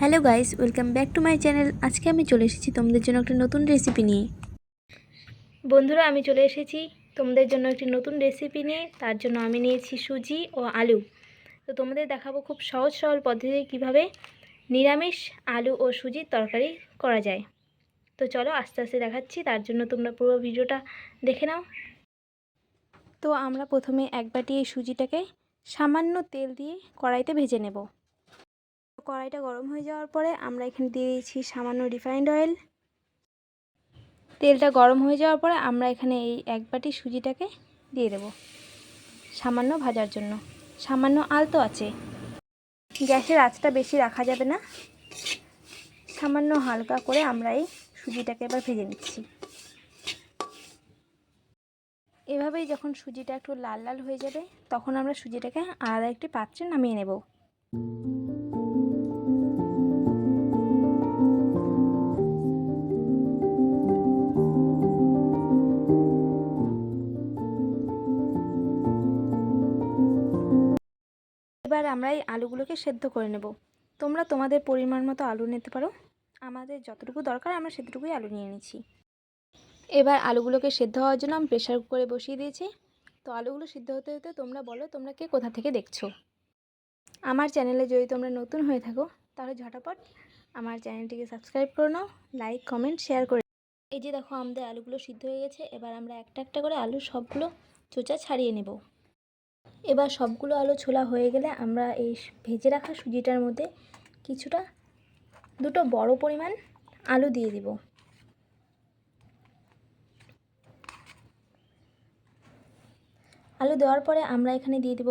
Hello guys, welcome back to my channel. আজকে আমি চলে এসেছি তোমাদের জন্য একটা নতুন রেসিপি নিয়ে। বন্ধুরা, আমি চলে এসেছি তোমাদের জন্য একটি নতুন রেসিপি নিয়ে। তার জন্য আমি নিয়েছি সুজি ও আলু। তো তোমাদের দেখাবো খুব সহজ সরল পদ্ধতিতে কীভাবে নিরামিষ আলু ও সুজির তরকারি করা যায়। তো চলো আস্তে আস্তে দেখাচ্ছি, তার জন্য তোমরা পুরো ভিডিওটা দেখে নাও। তো আমরা প্রথমে এক বাটি এই সুজিটাকে সামান্য তেল দিয়ে কড়াইতে ভেজে নেব। কড়াইটা গরম হয়ে যাওয়ার পরে আমরা এখানে দিয়ে দিয়েছি সামান্য রিফাইন্ড অয়েল তেলটা গরম হয়ে যাওয়ার পরে আমরা এখানে এই এক বাটি সুজিটাকে দিয়ে দেব সামান্য ভাজার জন্য। সামান্য আলতো আছে। গ্যাসের আঁচটা বেশি রাখা যাবে না। সামান্য হালকা করে আমরা এই সুজিটাকে এবার ভেজে নিচ্ছি। এভাবেই যখন সুজিটা একটু লাল লাল হয়ে যাবে, তখন আমরা সুজিটাকে আলাদা একটি পাত্রে নামিয়ে নেব। আমরা এই আলুগুলোকে সেদ্ধ করে নেব। তোমরা তোমাদের পরিমাণ মতো আলু নিতে পারো। আমাদের যতটুকু দরকার, আমরা সেতটুকুই আলু নিয়ে নিচ্ছি। এবার আলুগুলোকে সেদ্ধ হওয়ার জন্য আমি প্রেশার কুকারে বসিয়ে দিয়েছি। তো আলুগুলো সিদ্ধ হতে হতে তোমরা বলো, তোমরা কে কোথা থেকে দেখছ? আমার চ্যানেলে যদি তোমরা নতুন হয়ে থাকো, তাহলে ঝটাপট আমার চ্যানেলটিকে সাবস্ক্রাইব করে নাও, লাইক, কমেন্ট, শেয়ার করে এই যে দেখো আমাদের আলুগুলো সিদ্ধ হয়ে গেছে। এবার আমরা একটা একটা করে আলু সবগুলো চোচা ছাড়িয়ে নেব। এবার সবগুলো আলু ছোলা হয়ে গেলে আমরা এই ভেজে রাখা সুজিটার মধ্যে কিছুটা, দুটো বড় পরিমাণ আলু দিয়ে দিব। আলু দেওয়ার পরে আমরা এখানে দিয়ে দেব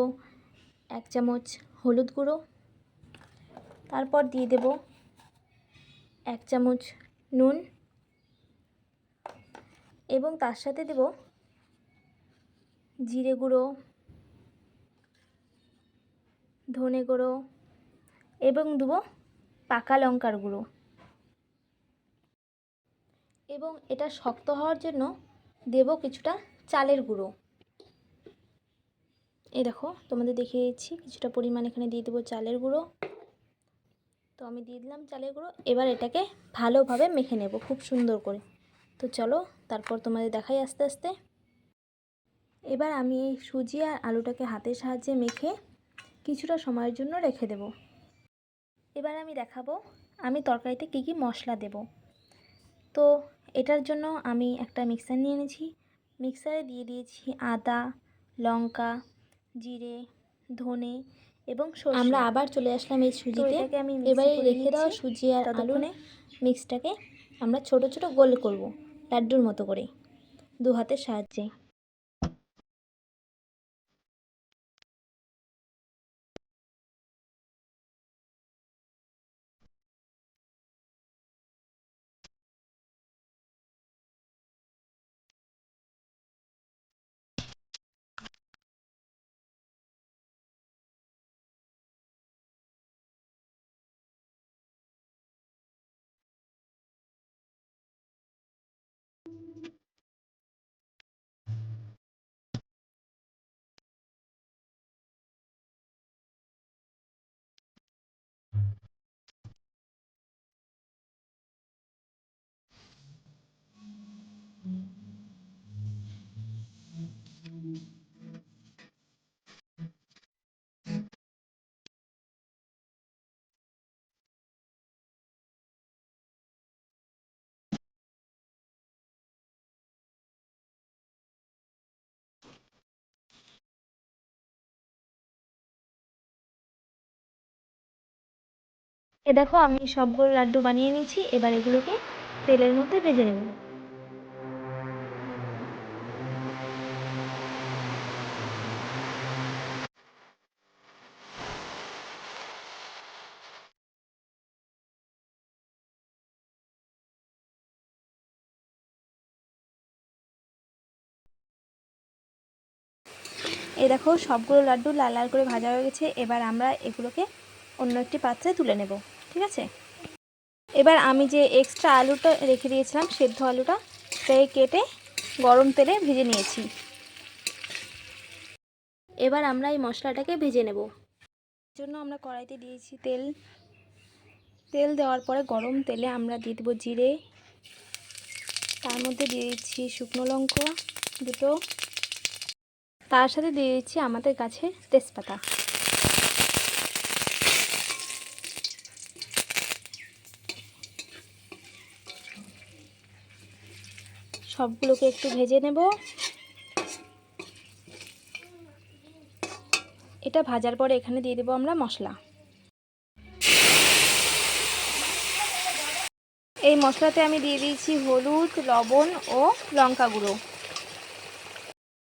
এক চামচ হলুদ গুঁড়ো। তারপর দিয়ে দেব এক চামচ নুন। এবং তার সাথে দেব জিরে গুঁড়ো ধনে গুঁড়ো এবং দেবো পাকা লঙ্কার গুঁড়ো। এবং এটা শক্ত হওয়ার জন্য দেব কিছুটা চালের গুঁড়ো। এই দেখো, তোমাদের দেখিয়ে দিচ্ছি, কিছুটা পরিমাণ এখানে দিয়ে দেবো চালের গুঁড়ো। তো আমি দিয়ে দিলাম চালের গুঁড়ো, এবার এটাকে ভালোভাবে মেখে নেব খুব সুন্দর করে। তো চলো, তারপর তোমাদের দেখাই আস্তে আস্তে। এবার আমি এই সুজি আর আলুটাকে হাতের সাহায্যে মেখে কিছুটা সময়ের জন্য রেখে দেব। এবার আমি দেখাবো আমি তরকারিতে কী কী মশলা দেব। তো এটার জন্য আমি একটা মিক্সার নিয়ে এনেছি। মিক্সারে দিয়ে দিয়েছি আদা লঙ্কা জিরে ধনে এবং আমরা আবার চলে আসলাম এই সুজিতে। আমি এবারে রেখে দেওয়া সুজি আর আলুনে মিক্সটাকে আমরা ছোট ছোট গোল করব লাড্ডুর মতো করে। দু হাতের সাহায্যে। এ দেখো, আমি সবগুলো লাড্ডু বানিয়ে নিয়েছি। এবার এগুলোকে তেলের মধ্যে ভেজে নেব। এই দেখো, সবগুলো লাড্ডু লাল লাল করে ভাজা হয়ে গেছে। এবার আমরা এগুলোকে অন্য একটি পাত্রে তুলে নেব। ঠিক আছে? এবার আমি যে এক্সট্রা আলুটা রেখে দিয়েছিলাম, সেদ্ধ আলুটা, সেই কেটে গরম তেলে ভেজে নিয়েছি। এবার আমরা এই মশলাটাকে ভেজে নেব। জন্য আমরা কড়াইতে দিয়েছি তেল। তেল দেওয়ার পরে গরম তেলে আমরা দিয়ে দেবো জিরে। তার মধ্যে দিয়ে দিচ্ছি শুকনো লঙ্কা দুটো। তার সাথে দিয়ে দিচ্ছি আমাদের কাছে তেজপাতা। সবগুলোকে একটু ভেজে নেব। এটা ভাজার পরে এখানে দিয়ে দেবো আমরা মশলা। এই মশলাতে আমি দিয়ে দিয়েছি হলুদ, লবণ ও লঙ্কা গুঁড়ো।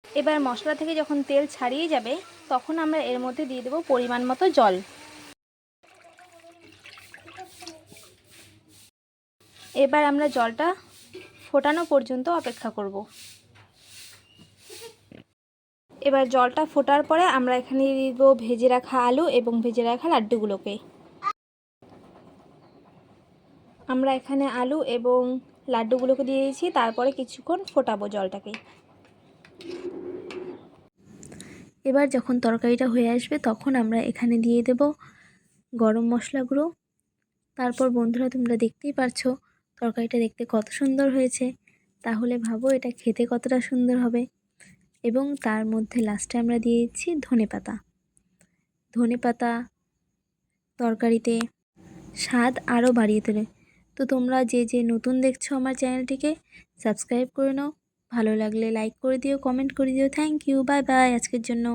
এবার মশলা থেকে যখন তেল ছাড়িয়ে যাবে, তখন আমরা এর মধ্যে দিয়ে দেবো পরিমাণ মতো জল। এবার আমরা জলটা ফোটানো পর্যন্ত অপেক্ষা করব। এবার জলটা ফোটার পরে আমরা এখানে দিব ভেজে রাখা আলু এবং ভেজে রাখা লাড্ডুগুলোকে। আমরা এখানে আলু এবং লাড্ডুগুলোকে দিয়ে দিয়েছি, তারপরে কিছুক্ষণ ফোটাবো জলটাকে। এবার যখন তরকারিটা হয়ে আসবে, তখন আমরা এখানে দিয়ে দেব গরম মশলা গুঁড়ো। তারপর বন্ধুরা তোমরা দেখতেই পারছ তরকারিটা দেখতে কত সুন্দর হয়েছে, তাহলে ভাবো এটা খেতে কতটা সুন্দর হবে। এবং তার মধ্যে লাস্টে আমরা দিয়ে দিচ্ছি ধনে পাতা। ধনে পাতা তরকারিতে স্বাদ আরও বাড়িয়ে তোলে তো তোমরা যে যে নতুন দেখছ আমার চ্যানেলটিকে সাবস্ক্রাইব করে নাও। ভালো লাগলে লাইক করে দিও কমেন্ট করে দিও। থ্যাংক ইউ বাই বাই আজকের জন্য।